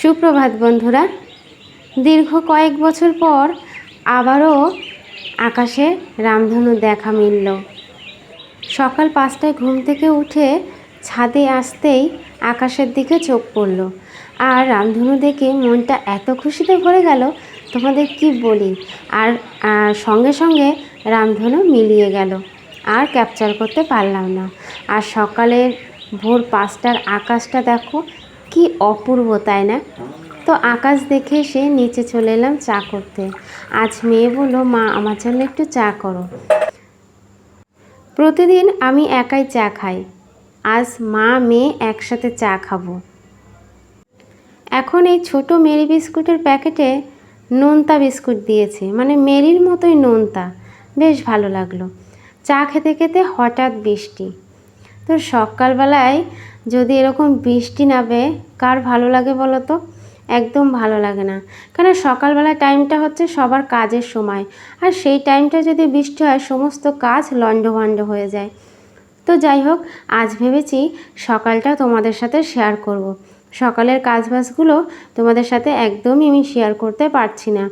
সুপ্রভাত বন্ধুরা, দীর্ঘ কয়েক বছর পর আবারও আকাশে রামধনু দেখা মিলল। সকাল পাঁচটায় ঘুম থেকে উঠে ছাদে আসতেই আকাশের দিকে চোখ পড়ল। আর রামধনু দেখে মনটা এত খুশিতে ভরে গেল, তোমাদের কি বলি? আর সঙ্গে সঙ্গে রামধনু মিলিয়ে গেল, আর ক্যাপচার করতে পারলাম না। আর সকালের ভোর পাঁচটার আকাশটা দেখো কি অপূর্ব, তাই না? তো আকাশ দেখে সে নিচে চলে এলাম চা করতে। আজ মেয়ে বলল, মা, আমার জন্য একটু চা করো। প্রতিদিন আমি একাই চা খাই। আজ মা, মেয়ে একসাথে চা খাব। এখন এই ছোট মেরি বিস্কুটের প্যাকেটে নোনতা বিস্কুট দিয়েছে। মানে মেরির মতোই নোনতা। বেশ ভালো লাগল। চা খেতে খেতে হঠাৎ বৃষ্টি। তো সকালবেলায় যদি এরকম বৃষ্টি নামে কার ভালো লাগে বলো তো? একদম ভালো লাগে না। কেন সকালবেলা টাইমটা হচ্ছে সবার কাজের সময়। আর সেই টাইমটা যদি বৃষ্টি হয় সমস্ত কাজ লণ্ডভণ্ড হয়ে যায়। তো যাই হোক আজ ভেবেছি সকালটা তোমাদের সাথে শেয়ার করব। সকালের কাজবাজগুলো তোমাদের সাথে একদমই আমি শেয়ার করতে পারছি না।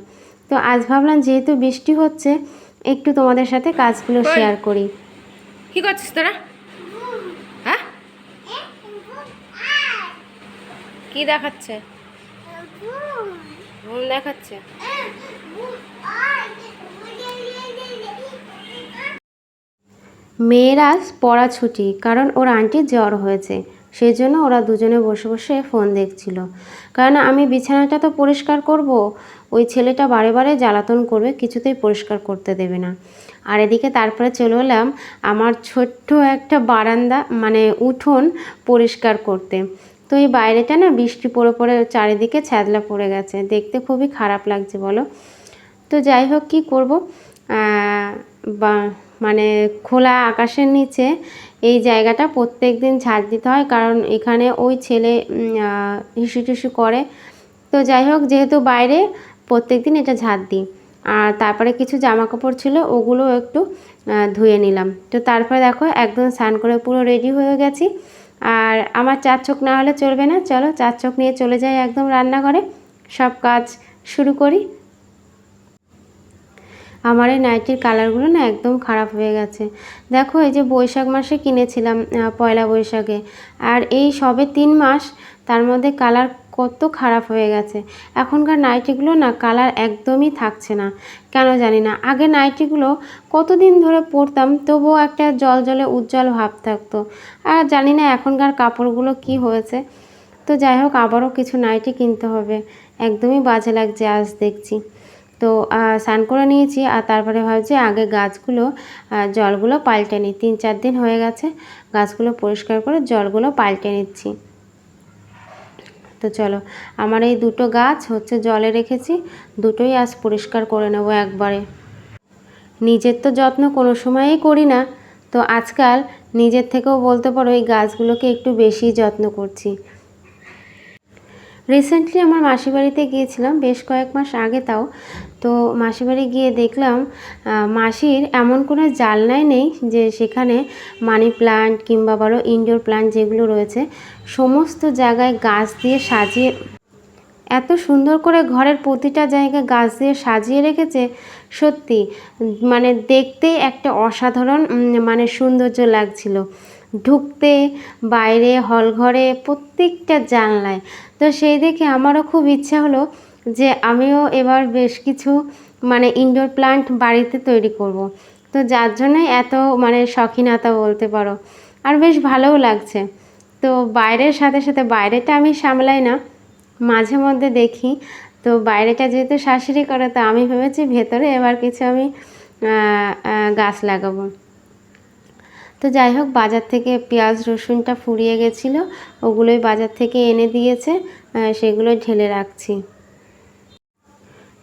তো আজ ভাবলাম যেহেতু বৃষ্টি হচ্ছে একটু তোমাদের সাথে কাজগুলো শেয়ার করি। কি করছিস তোরা হ্যাঁ কি দেখাচ্ছে? ঘুম দেখাচ্ছে। মেয়েরা পড়া ছুটি, কারণ ওর আন্টির জ্বর হয়েছে। সেই জন্য ওরা দুজনে বসে বসে ফোন দেখছিল। কারণ আমি বিছানাটা তো পরিষ্কার করব, ওই ছেলেটা বারে বারে জ্বালাতন করবে, কিছুতেই পরিষ্কার করতে দেবে না। আর এদিকে তারপরে চলে এলাম আমার ছোট্ট একটা বারান্দা মানে উঠোন পরিষ্কার করতে। তো এই বাইরেটা না বৃষ্টি পড়ে পড়ে চারিদিকে ছ্যাদলা পড়ে গেছে। দেখতে খুবই খারাপ লাগছে বলো। তো যাই হোক, কী করব? মানে খোলা আকাশের নিচে এই জায়গাটা প্রত্যেক দিন ঝাড় দিতে হয়, কারণ এখানে ওই ছেলে হিসু টিসু করে। তো যাই হোক, যেহেতু বাইরে প্রত্যেক দিন এটা ঝাড় দিই। আর তারপরে কিছু জামা কাপড় ছিল, ওগুলো একটু ধুয়ে নিলাম। তো তারপরে দেখো, একদম স্নান করে পুরো রেডি হয়ে গেছি। আর আমার চার চোখ না হলে চলবে না। চলো, চার চোখ নিয়ে চলে যাই একদম রান্নাঘরে। সব কাজ শুরু করি। আমার এই নাইটির কালারগুলো না একদম খারাপ হয়ে গেছে। দেখো, এই যে বৈশাখ মাসে কিনেছিলাম পয়লা বৈশাখে। আর এই সবে তিন মাস, তার মধ্যে কালার কত খারাপ হয়ে গেছে। এখনকার নাইটিগুলো না কালার একদমই থাকছে না। কেন জানি না, আগে নাইটিগুলো কতদিন ধরে পরতাম তবুও একটা জল জলে উজ্জ্বল ভাব থাকতো। আর জানি না এখনকার কাপড়গুলো কি হয়েছে। তো যাই হোক, আবারও কিছু নাইটি কিনতে হবে। একদমই বাজে লাগছে আজ দেখছি। তো স্নান করে নিয়েছি আর তারপরে ভাবছি আগে গাছগুলো জলগুলো পাল্টে নিই। তিন চার দিন হয়ে গেছে, গাছগুলো পরিষ্কার করে জলগুলো পাল্টে নিচ্ছি। তো চলো, আমার এই দুটো গাছ হচ্ছে জলে রেখেছি, দুটোই আজ পরিষ্কার করে নেব একবারে। নিজের তো যত্ন কোনো সময়ই করি না, তো আজকাল নিজের থেকেও বলতে পারো এই গাছগুলোকে একটু বেশি যত্ন করছি। রিসেন্টলি আমার মাসি বাড়িতে গিয়েছিলাম, বেশ কয়েক মাস আগে তাও তো মাসির বাড়ি গিয়ে দেখলাম মাসির এমন কোনো জালনাই নেই যে সেখানে মানি প্লান্ট কিংবা বলো ইনডোর প্লান্ট যেগুলো রয়েছে, সমস্ত জায়গায় গাছ দিয়ে সাজিয়ে, এত সুন্দর করে ঘরের প্রতিটা জায়গায় গাছ দিয়ে সাজিয়ে রেখেছে, সত্যি মানে দেখতেই একটা অসাধারণ মানে সৌন্দর্য লাগছিল। ঢুকতে, বাইরে হল ঘরে প্রত্যেকটা জানলায়। তো সেই দেখে আমারও খুব ইচ্ছা হলো যে আমিও এবার বেশ কিছু মানে ইনডোর প্লান্ট বাড়িতে তৈরি করব। তো যার জন্যই এত মানে শখিনতা বলতে পারো। আর বেশ ভালোও লাগছে। তো বাইরের সাথে সাথে, বাইরেটা আমি সামলাই না, মাঝে মধ্যে দেখি। তো বাইরেটা যেহেতু শাশুড়ি করে, তো আমি ভেবেছি ভেতরে এবার কিছু আমি গাছ লাগাবো। তো যাই হোক, বাজার থেকে পেঁয়াজ, রসুনটা ফুরিয়ে গেছিল। ওগুলোই বাজার থেকে এনে দিয়েছে। সেগুলো ঢেলে রাখছি।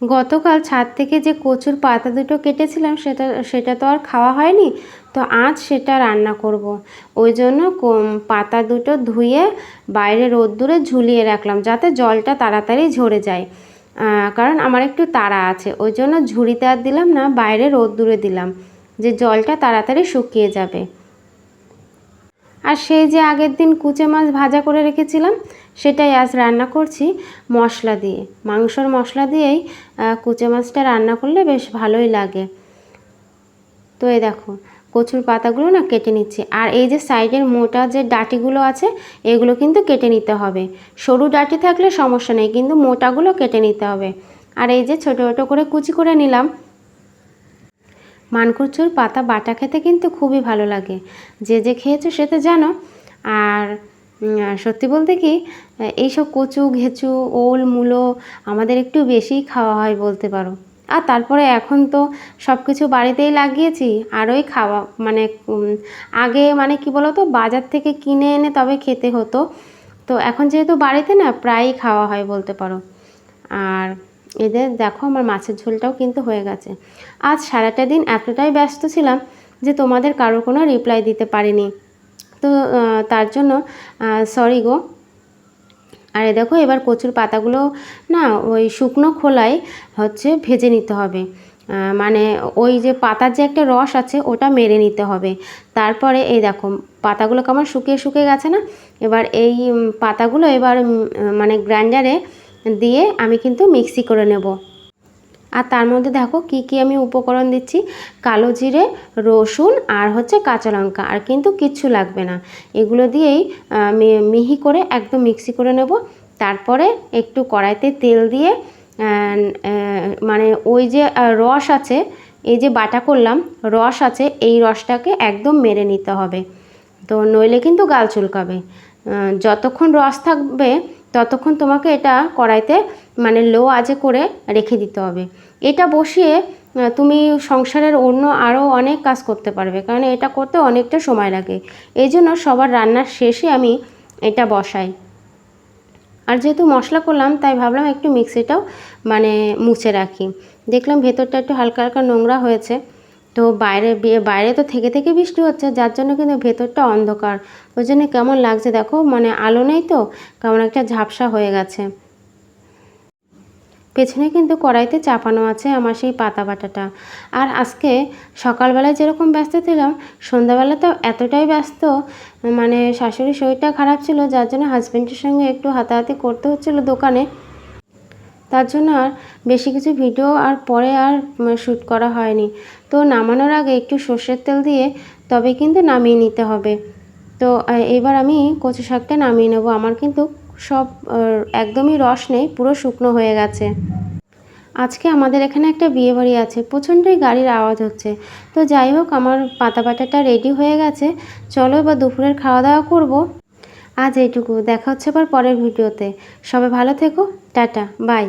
গতকাল ছাদ থেকে যে কচুর পাতা দুটো কেটেছিলাম, সেটা সেটা তো আর খাওয়া হয়নি। তো আজ সেটা রান্না করব। ওই জন্য পাতা দুটো ধুয়ে বাইরে রোদ্দুরে ঝুলিয়ে রাখলাম, যাতে জলটা তাড়াতাড়ি ঝরে যায়। কারণ আমার একটু তাড়া আছে। ওই জন্য ঝুড়িতে আর দিলাম না, বাইরে রোদ্দুরে দিলাম, যে জলটা তাড়াতাড়ি শুকিয়ে যাবে। আর সেই যে আগের দিন কুচে মাছ ভাজা করে রেখেছিলাম সেটাই আজ রান্না করছি, মশলা দিয়ে। মাংসর মশলা দিয়েই কুচে মাছটা রান্না করলে বেশ ভালোই লাগে। তো এই দেখো, কচুর পাতাগুলো না কেটে নিচ্ছি। আর এই যে সাইডের মোটা যে ডাটিগুলো আছে, এগুলো কিন্তু কেটে নিতে হবে। সরু ডাটি থাকলে সমস্যা নেই, কিন্তু মোটাগুলো কেটে নিতে হবে। আর এই যে ছোটো ছোটো করে কুচি করে নিলাম। মানকুচুর পাতা বাটা খেতে কিন্তু খুবই ভালো লাগে। যে যে খেয়েছো সে তো জানো। আর সত্যি বলতে কি এইসব কচু, ঘেঁচু, ওল, মূলো আমাদের একটু বেশিই খাওয়া হয় বলতে পারো। আর তারপরে এখন তো সব কিছু বাড়িতেই লাগিয়েছি আর ওই খাওয়া মানে আগে মানে কি বলো তো বাজার থেকে কিনে এনে তবে খেতে হতো। তো এখন যেহেতু বাড়িতে না, প্রায়ই খাওয়া হয় বলতে পারো। আর এদের দেখো আমার মাছের ঝোলটাও কিন্তু হয়ে গেছে। আজ সারাটা দিন এতটাই ব্যস্ত ছিলাম যে তোমাদের কারও কোনো রিপ্লাই দিতে পারিনি। তো তার জন্য সরি গো। আর এ দেখো, এবার কচুর পাতাগুলো না ওই শুকনো খোলায় হচ্ছে ভেজে নিতে হবে। মানে ওই যে পাতার যে একটা রস আছে, ওটা মেরে নিতে হবে। তারপরে এই দেখো, পাতাগুলো কেমন শুকিয়ে শুকিয়ে গেছে না? এবার এই পাতাগুলো এবার মানে গ্রাইন্ডারে দিয়ে আমি কিন্তু মিক্সি করে নেব। আর তার মধ্যে দেখো কি কি আমি উপকরণ দিচ্ছি? কালো জিরে, রসুন আর হচ্ছে কাঁচা লঙ্কা। আর কিন্তু কিচ্ছু লাগবে না। এগুলো দিয়েই মিহি করে একদম মিক্সি করে নেব। তারপরে একটু কড়াইতে তেল দিয়ে মানে ওই যে রস আছে, এই যে বাটা করলাম, রস আছে, এই রসটাকে একদম মেরে নিতে হবে। তো নইলে কিন্তু গাল চুলকাবে। যতক্ষণ রস থাকবে ততক্ষণ তোমাকে এটা কড়াইতে মানে লো আজে করে রেখে দিতে হবে। এটা বসিয়ে তুমি সংসারের অন্য আরও অনেক কাজ করতে পারবে, কারণ এটা করতে অনেকটা সময় লাগে। এই জন্য সবার রান্নার শেষে আমি এটা বসাই। আর যেহেতু মশলা করলাম, তাই ভাবলাম একটু মিক্সিটাও মানে মুছে রাখি। দেখলাম ভেতরটা একটু হালকা হালকা নোংরা হয়েছে। তো বাইরে বাইরে তো থেকে থেকে বৃষ্টি হচ্ছে, যার জন্য কিন্তু ভেতরটা অন্ধকার। ওই জন্য কেমন লাগছে দেখো মানে আলো নেই তো, কেমন একটা ঝাপসা হয়ে গেছে। পেছনে কিন্তু কড়াইতে চাপানো আছে আমার সেই পাতা বাটাটা। আর আজকে সকালবেলায় যেরকম ব্যস্ত ছিলাম, সন্ধ্যাবেলা তো এতটাই ব্যস্ত মানে শাশুড়ির শরীরটা খারাপ ছিল, যার জন্য হাজব্যান্ডের সঙ্গে একটু হাতাহাতি করতে হচ্ছিল দোকানে। তার জন্য আর বেশি কিছু ভিডিও আর পরে আর শ্যুট করা হয়নি। তো নামানোর আগে একটু সর্ষের তেল দিয়ে তবে কিন্তু নামিয়ে নিতে হবে। তো এবার আমি কচু শাকটা নামিয়ে নেব। আমার কিন্তু সব একদমই রস নেই, পুরো শুকনো হয়ে গেছে। আজকে আমাদের এখানে একটা বিয়ে বাড়ি আছে, প্রচণ্ডই গাড়ির আওয়াজ হচ্ছে। তো যাই হোক, আমার পাতা বাটাটা রেডি হয়ে গেছে। চলো এবার দুপুরের খাওয়া দাওয়া করব। আজ এইটুকু। দেখা হচ্ছে আবার পরের ভিডিওতে। সবাই ভালো থেকো। টাটা। বাই।